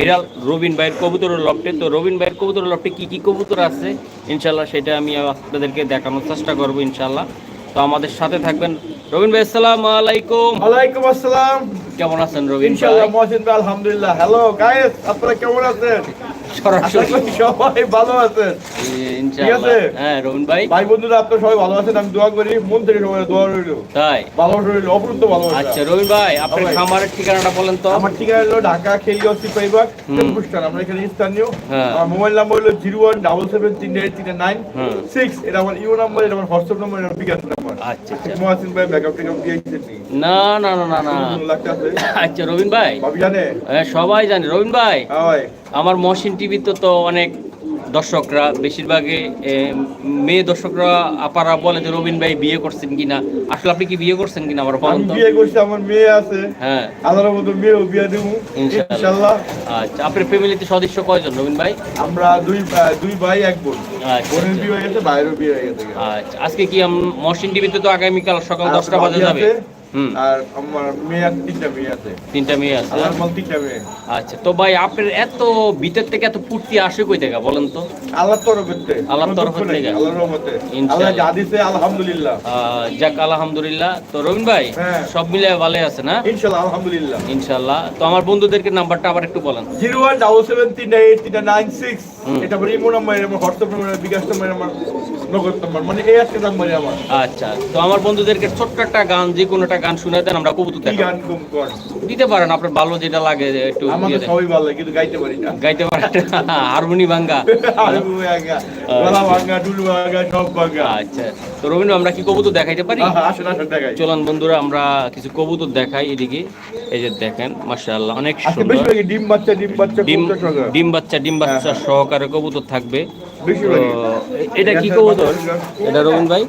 এটা রবিন ভাইয়ের কবুতরের লফটে তো রবিন ভাইয়ের কবুতরের লফটে কি কি কবুতর আছে? ইনশাল্লাহ সেটা আমি আপনাদেরকে দেখানোর চেষ্টা করব ইনশাল্লাহ তো আমাদের সাথে থাকবেন রবিন ভাই আসসালাম আলাইকুম। ওয়ালাইকুম আসসালাম। কেমন আছেন রবিন ইনশাআল্লাহ মহসিন ভাই আলহামদুলিল্লাহ। হ্যালো গাইস আপনারা কেমন আছেন? সরাসরি। সবাই ভালো আছেন। ইনশাল্লাহ আছে? হ্যাঁ রবিন ভাই। ভাই বন্ধুরা আপনারা সবাই ভালো আছেন? আমি দোয়া করি মন থেকে সবাই দোয়া রইল। তাই? ভালোবাসা রইল অপরন্ত ভালোবাসা। আচ্ছা রবিন ভাই আপনার খামারের ঠিকানাটা বলেন তো। আমার ঠিকানা হলো ঢাকা খেলিও সিপাইবাগ হুম। আমরা এখানে স্থানীয়। হ্যাঁ। আমার মোবাইল নাম্বার হলো জিরো ওয়ান ডাবল সেভেন তিন এইট তিন নাইন হুম। সিক্স। এটা আমার ইউ নাম্বার এটা আমার হোয়াটসঅ্যাপ নাম্বার এটা আমার বিকাশ নাম্বার। আচ্ছা আচ্ছা। মহাসিন ভাই ব্যাকআপ টেকআপ না না না না না। লাগতেছে আচ্ছা রবিন ভাই। জানে? সবাই জানে। রবিন ভাই। হ্যাঁ ভাই। আমার মহসিন টিভিতে তো অনেক দর্শকরা বেশিরভাগই এ, মেয়ে দর্শকরা আপারা বলে যে রবিন ভাই বিয়ে করছেন কিনা? আসলে আপনি কি বিয়ে করছেন কিনা? আমার বলেন তো। বিয়ে করছি আমার মেয়ে আছে। হ্যাঁ। আল্লাহর মতো মেয়েও বিয়ে দেবো ইনশাআল্লাহ। আচ্ছা আপনার ফ্যামিলিতে সদস্য কয়জন রবিন ভাই? আমরা দুই দুই ভাই এক বোন। আচ্ছা, বোনের আচ্ছা। বিয়ে হয়ে গেছে ভাইয়েরও বিয়ে হয়ে গেছে। আচ্ছা আজকে কি মহসিন টিভিতে তো আগামীকাল সকাল দশটা বাজে যাবে? আর আমার মেয়ে তিনটা মেয়ে আছে। তিনটা মেয়ে আছে তিনটা মেয়ে। আচ্ছা তো ভাই আপনার এত ভিতর থেকে এত ফুর্তি আসে কই থেকে বলেন তো? আল্লাহর তরফেতে আল্লাহর তরফ থেকে। আল্লাহর রহমতে। আল্লাহ যা দিছে আলহামদুলিল্লাহ। যাক আলহামদুলিল্লাহ। তো রবিন ভাই হ্যাঁ। সব মিলে ভালো আছে না? ইনশাল্লাহ আলহামদুলিল্লাহ। তো আমার বন্ধুদেরকে নাম্বারটা আবার একটু বলেন। জিরো ওয়ান ডাবল সেভেন তিনটা এইট তিনটা নাইন সিক্স। হুম। এটা আমার ইমো নাম্বার আমার হোয়াটসঅ্যাপ নাম্বার বিকাশ নাম্বার আমার নগদ নাম্বার। মানে এই আজকে নাম্বারে আমার। আচ্ছা তো আমার বন্ধুদেরকে ছোট্ট একটা গান যে কোনো একটা গান শুনে দেন আমরা কবুতর কি দেখাবো। গান কম কর? দিতে পারেন আপনার ভালো যেটা লাগে একটু দেন। সবাই ভালো লাগে কিন্তু গাইতে পারি না। গাইতে পারেন হারমোনি ভাঙ্গা। ভাঙা, গলা ডুল সব। আচ্ছা। তো রবীন্দ্র আমরা কি কবুতর দেখাইতে পারি? আসেন, আসেন, দেখাই। চলুন বন্ধুরা আমরা কিছু কবুতর দেখাই এদিকে। এই যে দেখেন মাশাআল্লাহ অনেক সুন্দর। ডিম বাচ্চা, ডিম বাচ্চা, ডিম বাচ্চা ডিম বাচ্চা হ্যাঁ, সহকারে কবুতর থাকবে। এটা কি কবুতর এটা রবীন ভাই?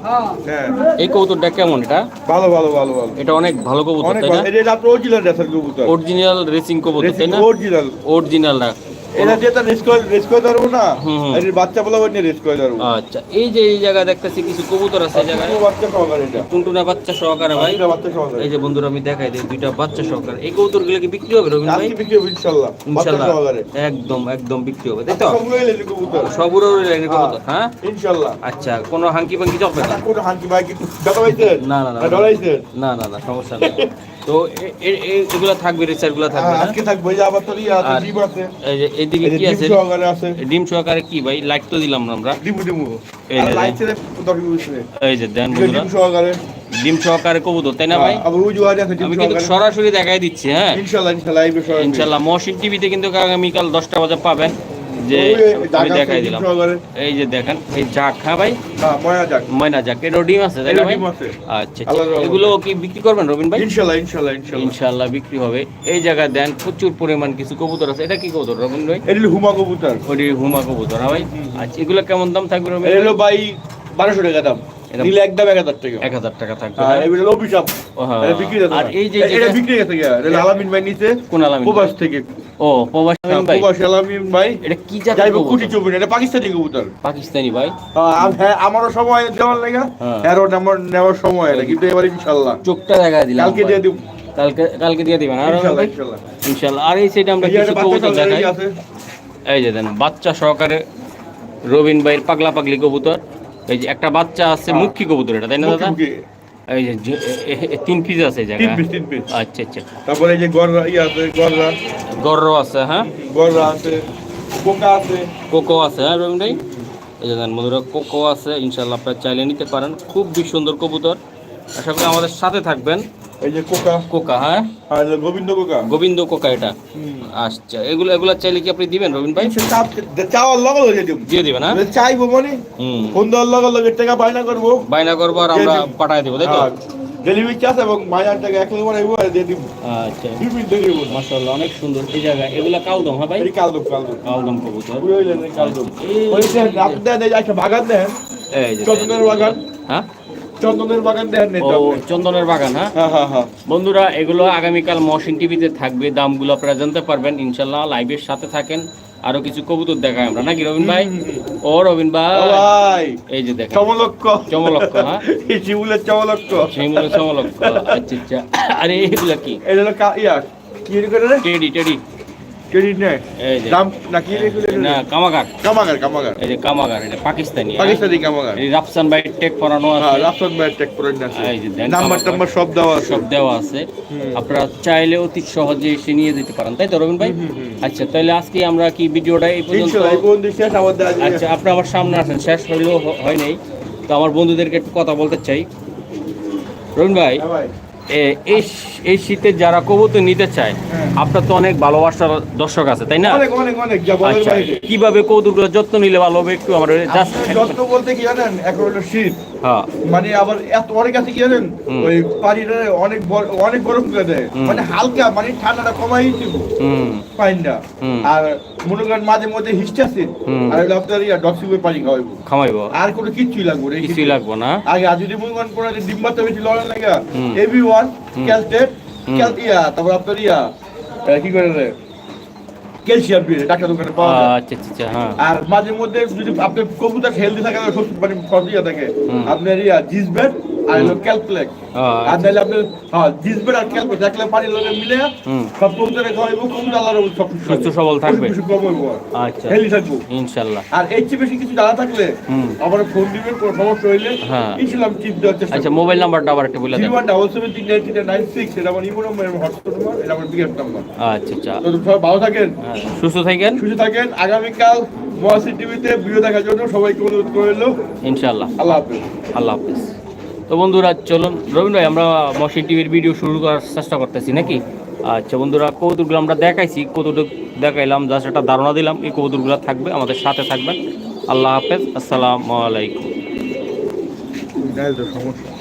হ্যাঁ, এই কবুতরটা কেমন এটা? ভালো, ভালো, ভালো, ভালো। এটা অনেক ভালো কবুতর তাই না? এটা আপনার original কবুতর। অরিজিনাল রেসিং কবুতর তাই না? Racing অরিজিনাল না। এটা দিয়ে তো race করে- race করে ধরবো না। এটির বাচ্চা বলা হয় নিয়ে race করে ধরবো। আচ্ছা এই যে এই দেখতেছি কিছু কবুতর আছে এই জায়গায় বাচ্চা সহকারে এটা। টুনটুনা বাচ্চা সহকারে ভাই বাচ্চা সহকারে। এই যে বন্ধুরা আমি দেখাই দিই দুইটা বাচ্চা সহকারে এই কবুতরগুলো কি বিক্রি হবে রবীন্দ্র ভাই বিক্রি হবে ইনশাল্লাহ। বাচ্চা একদম একদম বিক্রি হবে তাই তো। সবুর লাইনের কবুতর হ্যাঁ ইনশাল্লাহ। আচ্ছা কোনো হাঙ্কি পাঙ্কি চলবে না কোনো হাঙ্কি ভাই কি দেখা পাইছেন? না, না, না, না। না না না সমস্যা নেই তো এগুলো থাকবে থাকবে হ্যাঁ, আজকে থাকবে, যে আবার তোর ইয়ে আছে, ডিম আছে। এই যে এইদিকে কি ডিম আছে সহকারে আছে। ডিম সহকারে কি ভাই লাইট তো দিলাম না আমরা ডিমু ডিমু। এই যে- লাইট বুঝছে। এই যে দেন ডিম সহকারে। ডিম সহকারে কবুতর তাই না ভাই আবার আর আছে আমি কিন্তু সরাসরি দেখাই দিচ্ছি হ্যাঁ এই বিষয়ে ইনশাল্লাহ মহসিন টিভিতে কিন্তু আগামীকাল দশটা বাজে পাবেন যে আমি দেখাই দিলাম। এই যে দেখেন এই জাক হ্যাঁ ভাই ময়না জাক এটা ডিম আছে তাই না ভাই। আচ্ছা আচ্ছা। এগুলো কি বিক্রি করবেন রবিন ভাই? ইনশাল্লাহ ইনশাল্লাহ ইনশাল্লাহ। বিক্রি হবে। এই জায়গায় দেন প্রচুর পরিমাণ কিছু কবুতর আছে। এটা কি কবুতর রবিন ভাই? এটা হুমা কবুতর। ওটি হুমা কবুতর হ্যাঁ ভাই? আচ্ছা এগুলো কেমন দাম থাকবে রবিন এগুলো ভাই বারোশো টাকা দাম। নিলে একদম এক হাজার টাকা। এক হাজার টাকা থাকবে হ্যাঁ এগুলো অভিশাপ। হ্যাঁ। বিক্রি আর এই যে এটা বিক্রি গেছে আলামিন ভাই নিচে কোন আলামিন প্রবাস থেকে। ও প্রবাস আলামিন ভাই। প্রবাস আলামিন ভাই। এটা কি কুটি এটা পাকিস্তানি কবুতর। পাকিস্তানি ভাই। হ্যাঁ, হ্যাঁ আমারও সময় দেওয়ার লাগা। হ্যাঁ। এরও আমার নেওয়ার সময় এটা কিন্তু এবার ইনশাল্লাহ। চোখটা দেখা দিলাম কালকে দিয়ে দিব। কালকে কালকে দিয়ে দিবেন। আর ইনশাল্লাহ আর এই সাইডে আমরা কিছু কবুতর দেখাই। এই যে দেন বাচ্চা সহকারে রবিন ভাইয়ের পাগলা পাগলি কবুতর। এই যে একটা বাচ্চা আছে হ্যাঁ। মুখী কবুতর এটা তাই না দাদা। এই যে তিন পিস আছে পিস আচ্ছা আচ্ছা। তারপরে এই যে গররা ই আছে গররা। গর্র আছে হ্যাঁ? গররা আছে কোকা আছে। কোকো আছে হ্যাঁ রবীন্দ্র এই যে দেন বন্ধুরা কোকো আছে ইনশাল্লাহ আপনারা চাইলে নিতে পারেন। খুব বেশ সুন্দর কবুতর। আশা করি আমাদের সাথে থাকবেন। এই যে কোকা। কোকা হ্যাঁ? আর গোবিন্দ কোকা। গোবিন্দ কোকা এটা। আচ্ছা এগুলো এগুলো চাইলে কি আপনি দিবেন রবিন ভাই? চাওয়ার লগে লগে দিব। দিয়ে দিবেন হ্যাঁ? চাইব মানে? হুম। ফোন দেওয়ার লগে লগে টাকা বায়না করব। বাইনা করব আর আমরা দিয়ে দিব। তাই তো? ডেলিভারি চার্জ এবং মায়ার টাকা এক বানাইবো আর দিয়ে দিব। আচ্ছা। বিভিন্ন বলব মাশাআল্লাহ অনেক সুন্দর। এই জায়গায় এগুলা কাউদম হ্যাঁ ভাই? এই কালদম কালদম। কবুতর। হইলেন কালদম। ওই যে আপনি দেন একটা বাগান দেন। এই যে চন্দনের বাগান। হ্যাঁ? চন্দনের বাগান দেন নেই ও চন্দনের বাগান হ্যাঁ? হ্যাঁ হ্যাঁ হ্যাঁ। বন্ধুরা এগুলো আগামীকাল মহসিন টিভিতে থাকবে দামগুলো আপনারা জানতে পারবেন। ইনশাল্লাহ লাইভের সাথে থাকেন। আরও কিছু কবুতর দেখাই আমরা। নাকি রবিন ভাই? ও রবিন ভাই। ভাই। এই যে দেখেন। চমলক্ষ চমলক্ষ, হ্যাঁ? শিমুলের চমলক্ষ সেইগুলো চমলক্ষ আচ্ছা আচ্ছা। আরে এগুলা কি? এটা হলো ইয়া কি টেডি টেডি। ক্রেডিট নেয় দাম নাকি না কামাগার। কামাগার কামাগার। এই যে কামাগার এটা পাকিস্তানি? পাকিস্তানি কামাগার। এই রাফসান ভাই টেক করানো হ্যাঁ রাফসান ভাই টেক করে আছে। এই যে নাম্বার টাম্বার সব দেওয়া আছে। সব দেওয়া আছে। আপনারা চাইলে অতি সহজে এসে নিয়ে যেতে পারেন। তাই তো রবিন ভাই। আচ্ছা তাহলে আজকে আমরা কি ভিডিওটা এই পর্যন্ত আচ্ছা আপনি আমার সামনে আসেন। শেষ হইলেও হয় নাই। তো আমার বন্ধুদেরকে একটু কথা বলতে চাই। রবিন ভাই হ্যাঁ ভাই। এই এই শীতে যারা কবুতর নিতে চায় হ্যাঁ। আপনার তো অনেক ভালোবাসার দর্শক আছে তাই না? আচ্ছা কীভাবে কবুতরগুলো যত্ন নিলে ভালো হবে একটু আমার যত্ন বলতে কি জানেন? এখন হলো শীত। হ্যাঁ। মানে আবার এত অনেক আছে কি জানেন? ওই পানিটা অনেক অনেক গরম করে দেয়। মানে হালকা মানে ঠান্ডাটা কমাই দিব। হুম। আর মনে করেন মাঝে মধ্যে হিস্টাসিন। আর হলো আপনার ইয়া ডক্সিবের পানি খাওয়াইবো। আর কোনো কিচ্ছুই লাগবে না কিছুই। লাগবো না। আগে আর যদি মনে করেন কোনো ডিম্বাতে বেশি লড়াই লাগা। এভি ওয়ান। ক্যাল ইয়া তারপর আপনার ইয়া কি করে রে? ক্যালসিয়াম দিয়ে ডাক্তার দোকানে পাওয়া যায়। আচ্ছা আচ্ছা আচ্ছা হ্যাঁ। আর মাঝে মধ্যে যদি আপনি কবুতর হেলদি থাকে মানে সবজিয়া থাকে। হুম। আপনার ইয়া জিসবেট আর হলো ক্যালপ্লেক্স আর নাহলে আপনার হ্যাঁ আর মিলে সব খাওয়াইবো সব সুস্থ সবল থাকবে। আচ্ছা। হেলদি থাকব। ইনশাল্লাহ। আর এর চেয়ে বেশি কিছু জানা থাকলে হুম। ফোন দিবেন কোনো সমস্যা হইলে হ্যাঁ। টিপ দেওয়ার চেষ্টা আচ্ছা মোবাইল নাম্বারটা আবার একটু বলে দেন। ওয়ান ডাবল সেভেন তিন নাইন থ্রি নাইন সিক্স এটা আমার ইমো নম্বর হোয়াটসঅ্যাপ নম্বর এটা আমার বিকাশ নাম্বার। আচ্ছা আচ্ছা। তো সবাই ভালো থাকেন। হ্যাঁ, সুস্থ থাকেন। সুস্থ থাকেন। আগামীকাল মহাসি টিভিতে ভিডিও দেখার জন্য সবাইকে অনুরোধ করে এলো ইনশাল্লাহ। আল্লাহ হাফেজ। আল্লাহ হাফিজ। তো বন্ধুরা, চলুন, রবীন্দ্র আমরা মশিন টিভির ভিডিও শুরু করার চেষ্টা করতেছি নাকি? আচ্ছা বন্ধুরা, কৌতুকগুলো আমরা দেখাইছি। কৌতুক দেখাইলাম, জাস্ট একটা ধারণা দিলাম, এই কৌতুকগুলো থাকবে, আমাদের সাথে থাকবেন। আল্লাহ হাফেজ, আসসালামু আলাইকুম। সমস্যা?